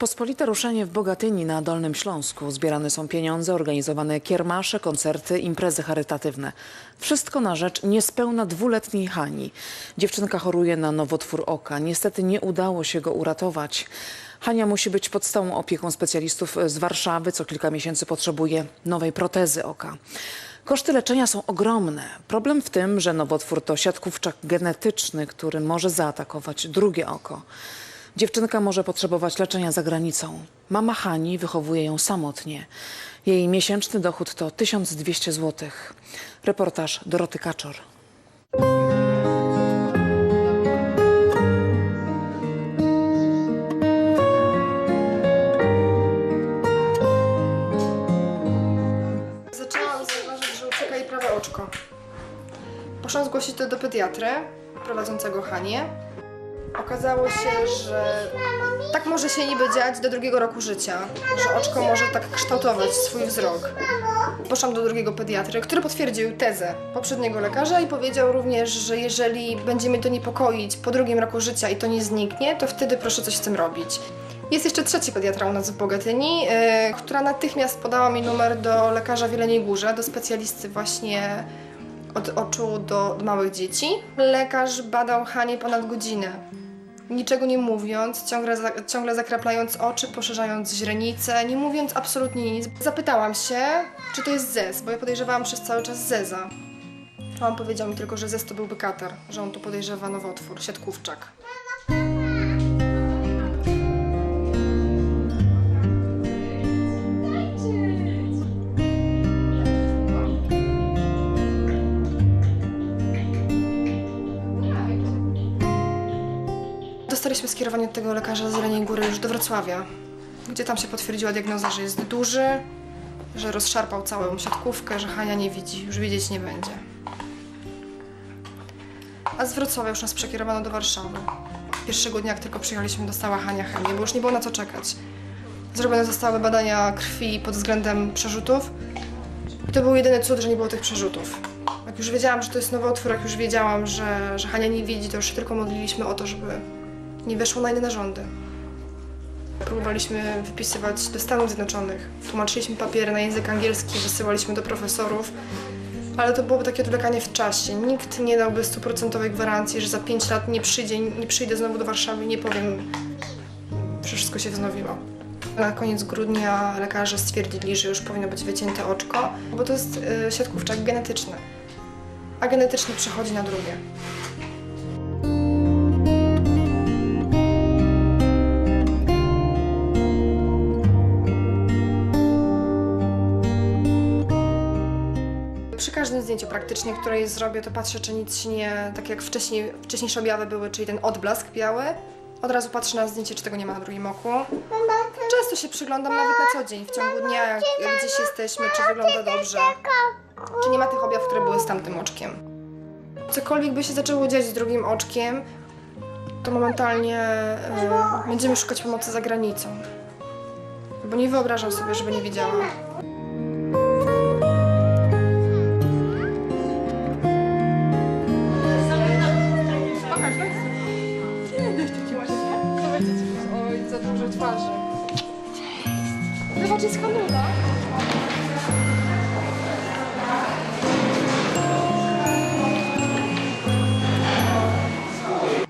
Pospolite ruszenie w Bogatyni na Dolnym Śląsku. Zbierane są pieniądze, organizowane kiermasze, koncerty, imprezy charytatywne. Wszystko na rzecz niespełna dwuletniej Hani. Dziewczynka choruje na nowotwór oka. Niestety nie udało się go uratować. Hania musi być pod stałą opieką specjalistów z Warszawy. Co kilka miesięcy potrzebuje nowej protezy oka. Koszty leczenia są ogromne. Problem w tym, że nowotwór to siatkówczak genetyczny, który może zaatakować drugie oko. Dziewczynka może potrzebować leczenia za granicą. Mama Hani wychowuje ją samotnie. Jej miesięczny dochód to 1200 zł. Reportaż Doroty Kaczor. Zaczęłam zauważyć, że ucieka prawe oczko. Poszłam zgłosić to do pediatry prowadzącego Hanie. Okazało się, że tak może się niby dziać do drugiego roku życia, że oczko może tak kształtować swój wzrok. Poszłam do drugiego pediatry, który potwierdził tezę poprzedniego lekarza i powiedział również, że jeżeli będzie mnie to niepokoić po drugim roku życia i to nie zniknie, to wtedy proszę coś z tym robić. Jest jeszcze trzeci pediatra u nas w Bogatyni, yy, która natychmiast podała mi numer do lekarza w Jeleniej Górze, do specjalisty właśnie od oczu do, do małych dzieci. Lekarz badał Hanie ponad godzinę. Niczego nie mówiąc, ciągle, ciągle zakraplając oczy, poszerzając źrenice, nie mówiąc absolutnie nic. Zapytałam się, czy to jest zez, bo ja podejrzewałam przez cały czas zeza. A on powiedział mi tylko, że zez to byłby katar, że on tu podejrzewa nowotwór, siatkówczak. Dostaliśmy skierowanie od tego lekarza z Jeleniej Góry już do Wrocławia, gdzie tam się potwierdziła diagnoza, że jest duży, że rozszarpał całą siatkówkę, że Hania nie widzi, już widzieć nie będzie. A z Wrocławia już nas przekierowano do Warszawy. Pierwszego dnia, jak tylko przyjechaliśmy, dostała Hania chemię, bo już nie było na co czekać. Zrobione zostały badania krwi pod względem przerzutów i to był jedyny cud, że nie było tych przerzutów. Jak już wiedziałam, że to jest nowotwór, jak już wiedziałam, że, że Hania nie widzi, to już tylko modliliśmy o to, żeby nie weszło na inne narządy. Próbowaliśmy wypisywać do Stanów Zjednoczonych. Tłumaczyliśmy papiery na język angielski, wysyłaliśmy do profesorów, ale to byłoby takie odwlekanie w czasie. Nikt nie dałby stuprocentowej gwarancji, że za 5 lat nie, przyjdzie, nie przyjdę znowu do Warszawy i nie powiem, że wszystko się wznowiło. Na koniec grudnia lekarze stwierdzili, że już powinno być wycięte oczko, bo to jest siatkówczak genetyczny, a genetyczny przechodzi na drugie. Zdjęciu praktycznie, które jej zrobię, to patrzę, czy nic się nie, tak jak wcześniej, wcześniejsze objawy były, czyli ten odblask biały. Od razu patrzę na zdjęcie, czy tego nie ma na drugim oku. Często się przyglądam nawet na co dzień, w ciągu dnia, jak gdzieś jesteśmy, czy wygląda dobrze. Czy nie ma tych objaw, które były z tamtym oczkiem. Cokolwiek by się zaczęło dziać z drugim oczkiem, to momentalnie e, będziemy szukać pomocy za granicą. Bo nie wyobrażam sobie, żeby nie wiedziała. Twarzy. Zobacz, jest kanula.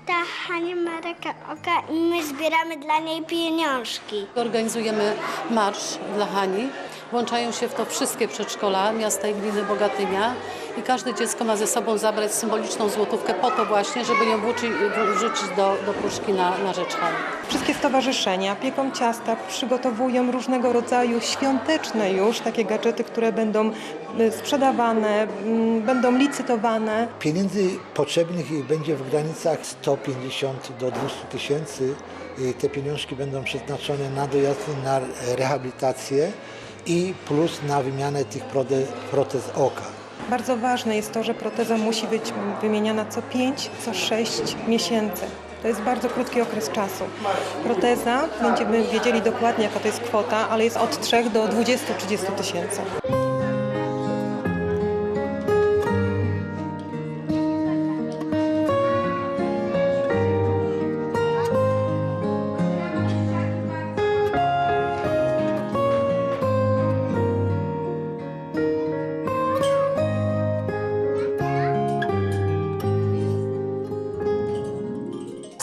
Ta Hania ma raka oka i my zbieramy dla niej pieniążki. Organizujemy marsz dla Hani. Włączają się w to wszystkie przedszkola miasta i gminy Bogatynia i każde dziecko ma ze sobą zabrać symboliczną złotówkę po to właśnie, żeby ją wrzucić, wrzucić do, do puszki na, na rzecz Hani. Wszystkie stowarzyszenia pieką ciasta, przygotowują różnego rodzaju świąteczne już takie gadżety, które będą y, sprzedawane, mm, będą licytowane. Pieniędzy potrzebnych będzie w granicach 150 do 200 tysięcy. Y, Te pieniążki będą przeznaczone na dojazdy, na rehabilitację i plus na wymianę tych protez oka. Bardzo ważne jest to, że proteza musi być wymieniana co 5, co 6 miesięcy. To jest bardzo krótki okres czasu. Proteza, będziemy wiedzieli dokładnie jaka to jest kwota, ale jest od 3 do 20-30 tysięcy.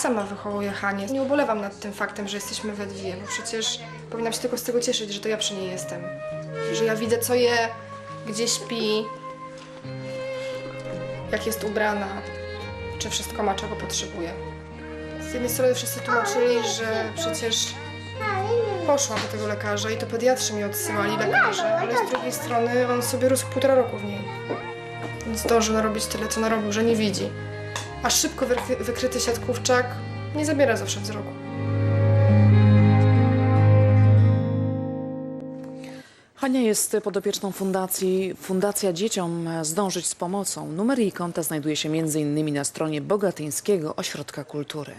Sama wychowuję Hanię. Nie ubolewam nad tym faktem, że jesteśmy we dwie, bo przecież powinnam się tylko z tego cieszyć, że to ja przy niej jestem. Że ja widzę, co je, gdzie śpi, jak jest ubrana, czy wszystko ma, czego potrzebuje. Z jednej strony wszyscy tłumaczyli, że przecież poszłam do tego lekarza i to pediatrzy mi odsyłali lekarze, ale z drugiej strony on sobie rósł półtora roku w niej. Zdążył narobić tyle, co narobił, że nie widzi. A szybko wykry- wykryty siatkówczak nie zabiera zawsze wzroku. Hania jest podopieczną fundacji Fundacja Dzieciom Zdążyć z Pomocą. Numer jej konta znajduje się m.in. na stronie Bogatyńskiego Ośrodka Kultury.